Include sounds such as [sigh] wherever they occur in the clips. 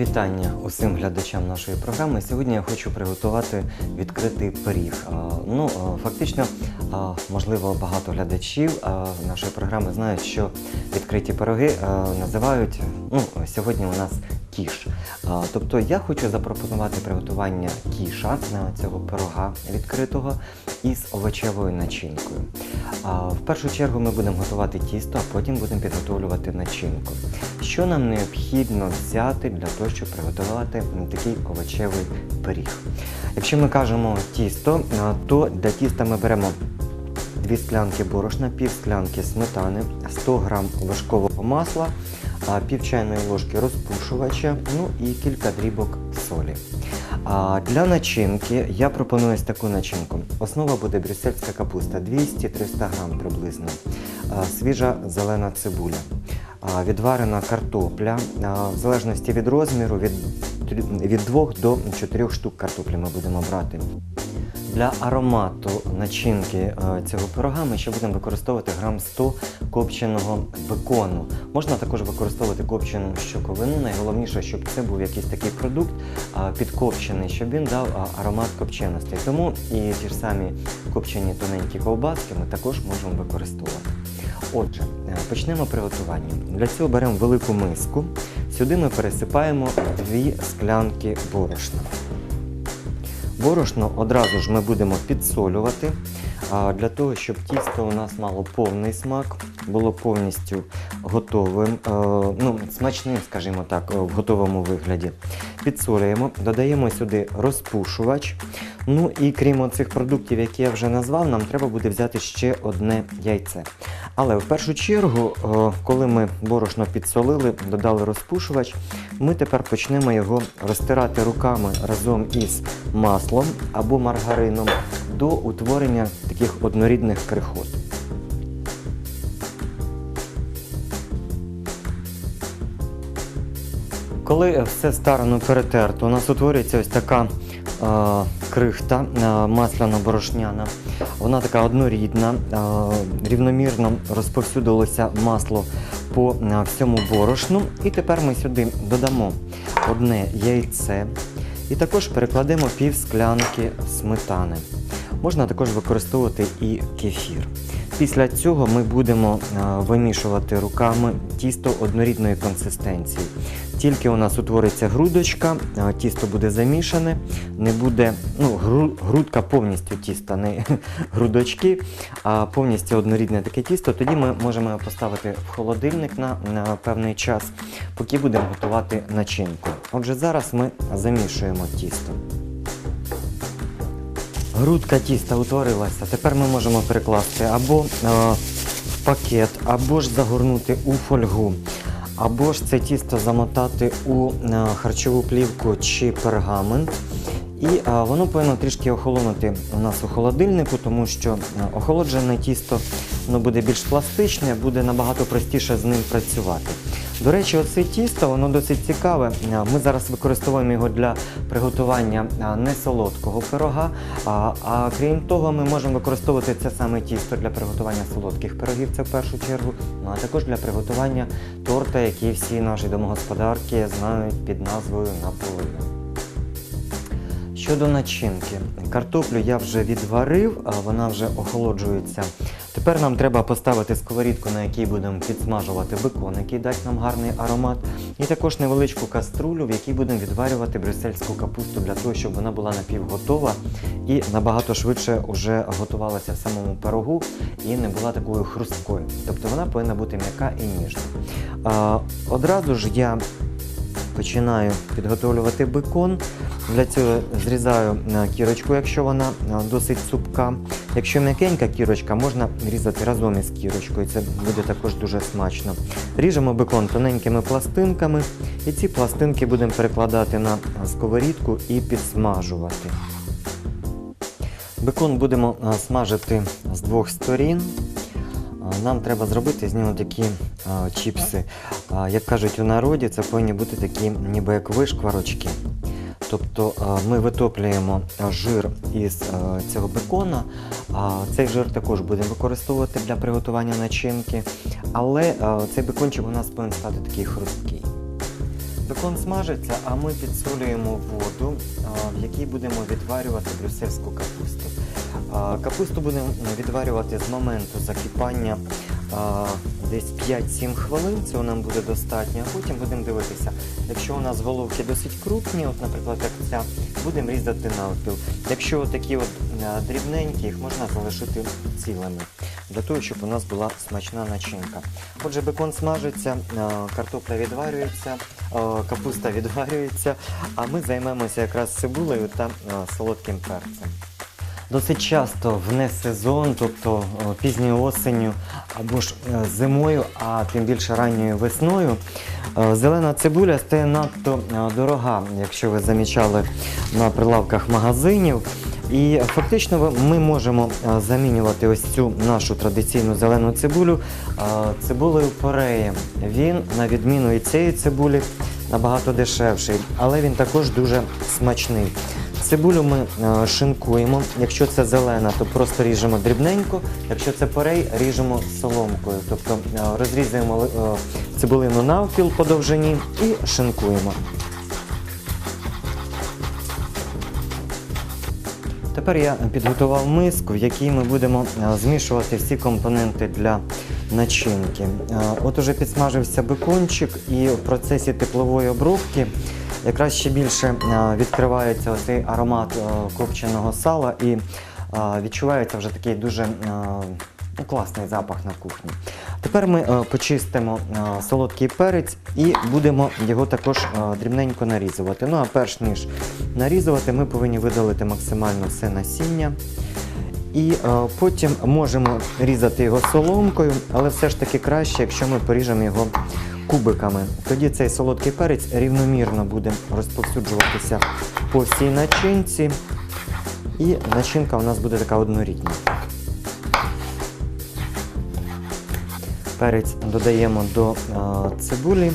Вітання усім глядачам нашої програми. Сьогодні я хочу приготувати відкритий пиріг. Ну, фактично, можливо, багато глядачів нашої програми знають, що відкриті пироги називають ну, сьогодні у нас кіш. Тобто я хочу запропонувати приготування кіша цього пирога відкритого із овочевою начинкою. В першу чергу ми будемо готувати тісто, а потім будемо підготовлювати начинку. Що нам необхідно взяти для того, щоб приготувати такий овочевий пиріг? Якщо ми кажемо тісто, то для тіста ми беремо 2 склянки борошна, пів склянки сметани, 100 г вершкового масла, пів чайної ложки розпушувача, ну і кілька дрібок солі. А для начинки я пропоную ось таку начинку. Основа буде брюссельська капуста 200-300 г приблизно, свіжа зелена цибуля, відварена картопля, в залежності від розміру, від, від 2 до 4 штук картоплі ми будемо брати. Для аромату начинки цього пирога ми ще будемо використовувати грам 100 копченого бекону. Можна також використовувати копчену щоковину. Найголовніше, щоб це був якийсь такий продукт підкопчений, щоб він дав аромат копченості. Тому і ті ж самі копчені тоненькі ковбаски ми також можемо використовувати. Отже, почнемо приготування. Для цього беремо велику миску. Сюди ми пересипаємо 2 склянки борошна. Борошно одразу ж ми будемо підсолювати для того, щоб тісто у нас мало повний смак, було повністю готовим, е, ну, смачним, скажімо так, е, в готовому вигляді. Підсолюємо, додаємо сюди розпушувач. Ну і крім цих продуктів, які я вже назвав, нам треба буде взяти ще одне яйце. Але в першу чергу, е, коли ми борошно підсолили, додали розпушувач, ми тепер почнемо його розтирати руками разом із маслом або маргарином до утворення таких однорідних крихот. Коли все старано перетерто, у нас утворюється ось така е, крихта е, масляно-борошняна. Вона така однорідна, рівномірно розповсюдилося масло по всьому борошну. І тепер ми сюди додамо одне яйце і також перекладемо пів склянки сметани. Можна також використовувати і кефір. Після цього ми будемо вимішувати руками тісто однорідної консистенції. Тільки у нас утвориться грудочка, тісто буде замішане, не буде ну, гру- грудка повністю тіста, не [laughs] грудочки, а повністю однорідне таке тісто. Тоді ми можемо поставити в холодильник на, на певний час, поки будемо готувати начинку. Отже, зараз ми замішуємо тісто. Грудка тіста утворилася. Тепер ми можемо перекласти або е, в пакет, або ж загорнути у фольгу, або ж це тісто замотати у е, харчову плівку чи пергамент. І воно повинно трішки охолонути у нас у холодильнику, тому що охолоджене тісто воно буде більш пластичне, буде набагато простіше з ним працювати. До речі, оце тісто, воно досить цікаве. Ми зараз використовуємо його для приготування не солодкого пирога, а, а крім того, ми можемо використовувати це саме тісто для приготування солодких пирогів, це в першу чергу, ну а також для приготування торта, який всі наші домогосподарки знають під назвою наполеон. Щодо начинки, картоплю я вже відварив, а вона вже охолоджується. Тепер нам треба поставити сковорідку, на якій будемо підсмажувати бекон, який дасть нам гарний аромат, і також невеличку каструлю, в якій будемо відварювати брюссельську капусту для того, щоб вона була напівготова і набагато швидше вже готувалася в самому пирогу і не була такою хрусткою. Тобто вона повинна бути м'яка і ніжна. Одразу ж я починаю підготовлювати бекон. Для цього зрізаю е, кірочку, якщо вона е, досить цупка. Якщо м'якенька кірочка, можна різати разом із кірочкою. Це буде також дуже смачно. Ріжемо бекон тоненькими пластинками, і ці пластинки будемо перекладати на сковорідку і підсмажувати. Бекон будемо е, смажити з двох сторін. Нам треба зробити з нього такі чіпси. Як кажуть у народі, це повинні бути такі ніби як вишкварочки. Тобто ми витоплюємо жир із цього бекона. Цей жир також будемо використовувати для приготування начинки. Але цей бекончик у нас повинен стати такий хрусткий. Бекон смажиться, а ми підсолюємо воду, в якій будемо відварювати брюссельську капусту. Капусту будемо відварювати з моменту закипання десь 5-7 хвилин, цього нам буде достатньо, а потім будемо дивитися. Якщо у нас головки досить крупні, от, наприклад, як ця, будемо різати навпіл. Якщо такі от дрібненькі, їх можна залишити цілими, для того, щоб у нас була смачна начинка. Отже, бекон смажиться, картопля відварюється, капуста відварюється, а ми займемося якраз цибулею та солодким перцем. Досить часто в несезон, тобто пізньою осенню або ж е, зимою, а тим більше ранньою весною, е, зелена цибуля стає надто е, дорога, якщо ви замічали на прилавках магазинів. І фактично ми можемо е, замінювати ось цю нашу традиційну зелену цибулю е, цибулею пореєм. Він, на відміну від цієї цибулі, набагато дешевший, але він також дуже смачний. Цибулю ми е, шинкуємо. Якщо це зелена, то просто ріжемо дрібненько. Якщо це порей, ріжемо соломкою. Тобто е, розрізуємо е, цибулину навпіл по довжині і шинкуємо. Тепер я підготував миску, в якій ми будемо змішувати всі компоненти для начинки. От уже підсмажився бекончик, і в процесі теплової обробки якраз ще більше е, відкривається цей аромат е, копченого сала і е, відчувається вже такий дуже ну, класний запах на кухні. Тепер ми почистимо солодкий перець і будемо його також дрібненько нарізувати. Ну а перш ніж нарізувати, ми повинні видалити максимально все насіння. І е, потім можемо різати його соломкою, але все ж таки краще, якщо ми поріжемо його кубиками. Тоді цей солодкий перець рівномірно буде розповсюджуватися по всій начинці, і начинка у нас буде така однорідна. Перець додаємо до е, цибулі.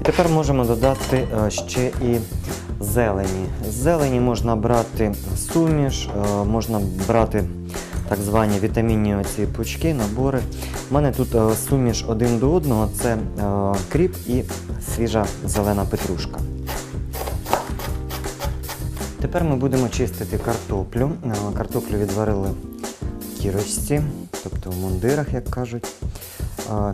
І тепер можемо додати е, ще і зелені. Зелені можна брати суміш, е, можна брати так звані вітамінні оці пучки, набори. У мене тут е, суміш один до одного це е, кріп і свіжа зелена петрушка. Тепер ми будемо чистити картоплю. Картоплю відварили в кірочці, тобто в мундирах, як кажуть.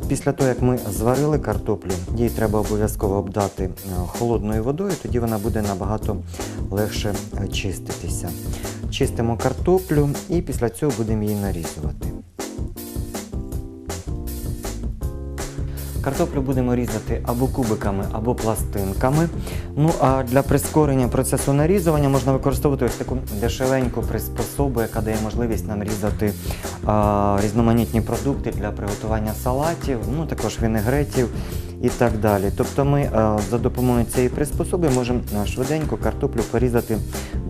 Після того, як ми зварили картоплю, її треба обов'язково обдати е, холодною водою, тоді вона буде набагато легше е, чиститися. Чистимо картоплю і після цього будемо її нарізувати. Картоплю будемо різати або кубиками, або пластинками. Ну а для прискорення процесу нарізування можна використовувати ось таку дешевеньку приспособу, яка дає можливість нам різати а, різноманітні продукти для приготування салатів, ну також вінегретів і так далі. Тобто ми а, за допомогою цієї приспособи можемо швиденько картоплю порізати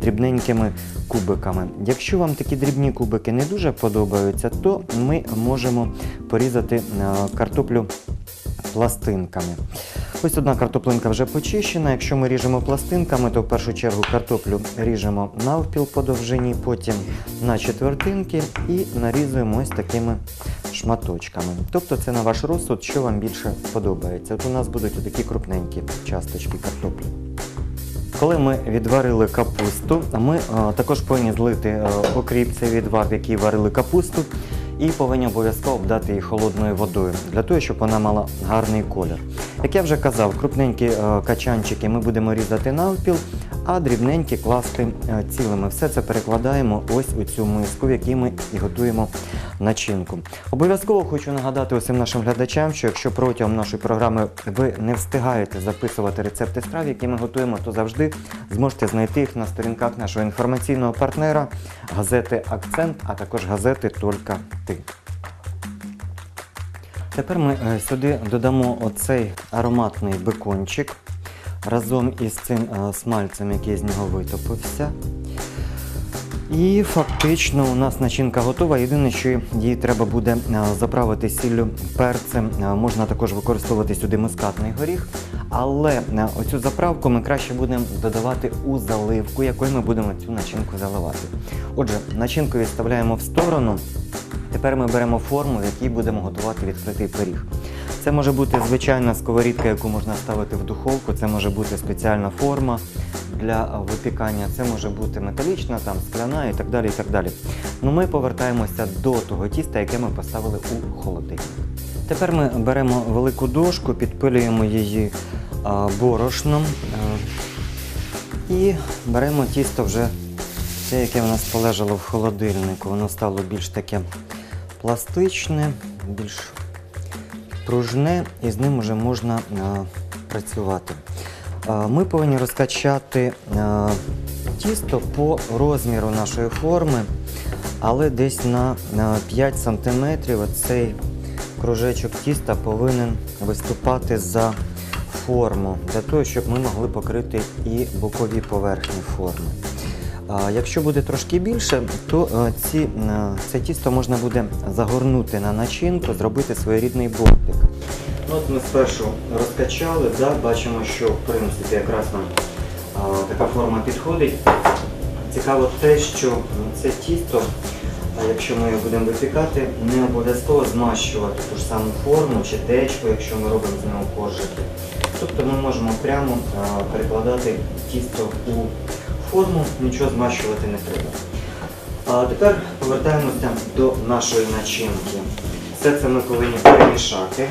дрібненькими кубиками. Якщо вам такі дрібні кубики не дуже подобаються, то ми можемо порізати картоплю пластинками. Ось одна картоплинка вже почищена. Якщо ми ріжемо пластинками, то в першу чергу картоплю ріжемо навпіл по довжині, потім на четвертинки і нарізуємо ось такими шматочками. Тобто це на ваш розсуд, що вам більше подобається. От у нас будуть такі крупненькі часточки картоплі. Коли ми відварили капусту, ми е, також повинні злити е, окріп цей відвар, в який варили капусту, і повинні обов'язково обдати її холодною водою, для того, щоб вона мала гарний колір. Як я вже казав, крупненькі е, качанчики ми будемо різати навпіл, а дрібненькі класти е, цілими. Все це перекладаємо ось у цю миску, в якій ми і готуємо начинку. Обов'язково хочу нагадати усім нашим глядачам, що якщо протягом нашої програми ви не встигаєте записувати рецепти страв, які ми готуємо, то завжди зможете знайти їх на сторінках нашого інформаційного партнера газети Акцент, а також газети Тільки ти. Тепер ми е, сюди додамо оцей ароматний бекончик разом із цим е, смальцем, який з нього витопився. І фактично у нас начинка готова. Єдине, що її треба буде е, заправити сіллю перцем. Е, Можна також використовувати сюди мускатний горіх. Але е, оцю заправку ми краще будемо додавати у заливку, якою ми будемо цю начинку заливати. Отже, начинку відставляємо в сторону. Тепер ми беремо форму, в якій будемо готувати відкритий пиріг. Це може бути звичайна сковорідка, яку можна ставити в духовку, це може бути спеціальна форма для випікання, це може бути металічна, там, скляна і так далі. І так далі. Ну, ми повертаємося до того тіста, яке ми поставили у холодильник. Тепер ми беремо велику дошку, підпилюємо її борошном а, і беремо тісто вже те, яке в нас полежало в холодильнику. Воно стало більш таке пластичне, більш пружне, і з ним вже можна а, працювати. А, Ми повинні розкачати а, тісто по розміру нашої форми, але десь на 5 см цей кружечок тіста повинен виступати за форму, для того, щоб ми могли покрити і бокові поверхні форми. Якщо буде трошки більше, то е, ці, е, це тісто можна буде загорнути на начинку, зробити своєрідний бортик. Ну, От ми спершу розкачали, да, бачимо, що в принципі якраз нам така форма підходить. Цікаво те, що це тісто, якщо ми його будемо випікати, не обов'язково змащувати ту ж саму форму чи течку, якщо ми робимо з нього коржики. Тобто ми можемо прямо перекладати тісто у форму, нічого змащувати не треба. А тепер повертаємося до нашої начинки. Все це ми повинні перемішати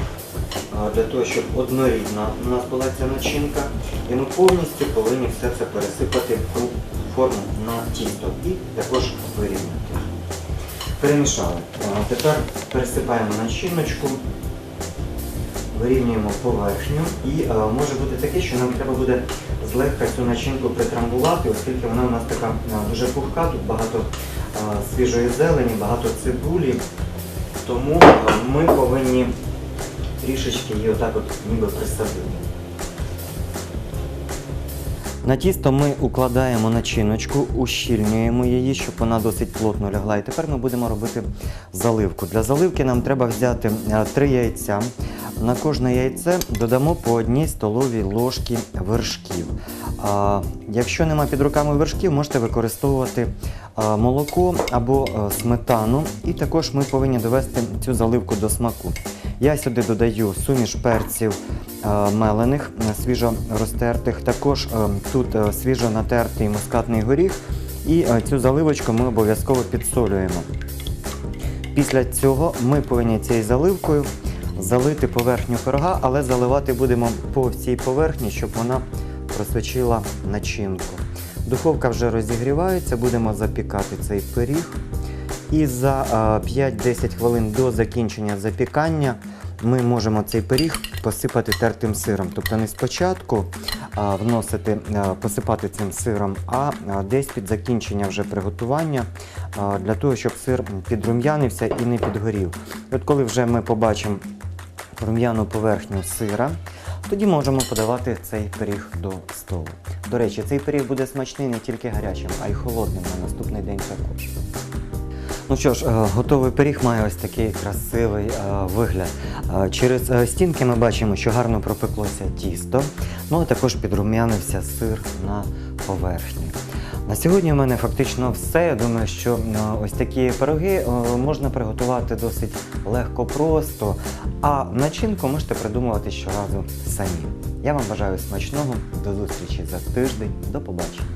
для того, щоб однорідна у нас була ця начинка. І ми повністю повинні все це пересипати у форму на тісто і також вирівняти. Перемішали. Тепер пересипаємо начиночку, вирівнюємо поверхню і а, може бути таке, що нам треба буде злегка цю начинку притрамбувати, оскільки вона у нас така а, дуже пухка, тут багато а, свіжої зелені, багато цибулі. Тому ми повинні трішечки її отак от ніби присадити. На тісто ми укладаємо начиночку, ущільнюємо її, щоб вона досить плотно лягла. І тепер ми будемо робити заливку. Для заливки нам треба взяти е, три яйця. На кожне яйце додамо по одній столовій ложці вершків. А, якщо нема під руками вершків, можете використовувати молоко або а, сметану. І також ми повинні довести цю заливку до смаку. Я сюди додаю суміш перців е, мелених, е, свіжо розтертих. Також е, тут е, свіжо натертий мускатний горіх. І е, цю заливочку ми обов'язково підсолюємо. Після цього ми повинні цією заливкою залити поверхню пирога, але заливати будемо по всій поверхні, щоб вона просочила начинку. Духовка вже розігрівається, будемо запікати цей пиріг. І за е, 5-10 хвилин до закінчення запікання ми можемо цей пиріг посипати тертим сиром. Тобто не спочатку вносити, посипати цим сиром, а, десь під закінчення вже приготування для того, щоб сир підрум'янився і не підгорів. От коли вже ми побачимо рум'яну поверхню сира, тоді можемо подавати цей пиріг до столу. До речі, цей пиріг буде смачний не тільки гарячим, а й холодним на наступний день також. Ну що ж, е, готовий пиріг має ось такий красивий е, вигляд. Е, Через стінки ми бачимо, що гарно пропеклося тісто, ну а також підрум'янився сир на поверхні. На сьогодні в мене фактично все. Я думаю, що е, ось такі пироги е, можна приготувати досить легко просто, а начинку можете придумувати щоразу самі. Я вам бажаю смачного, до зустрічі за тиждень, до побачення.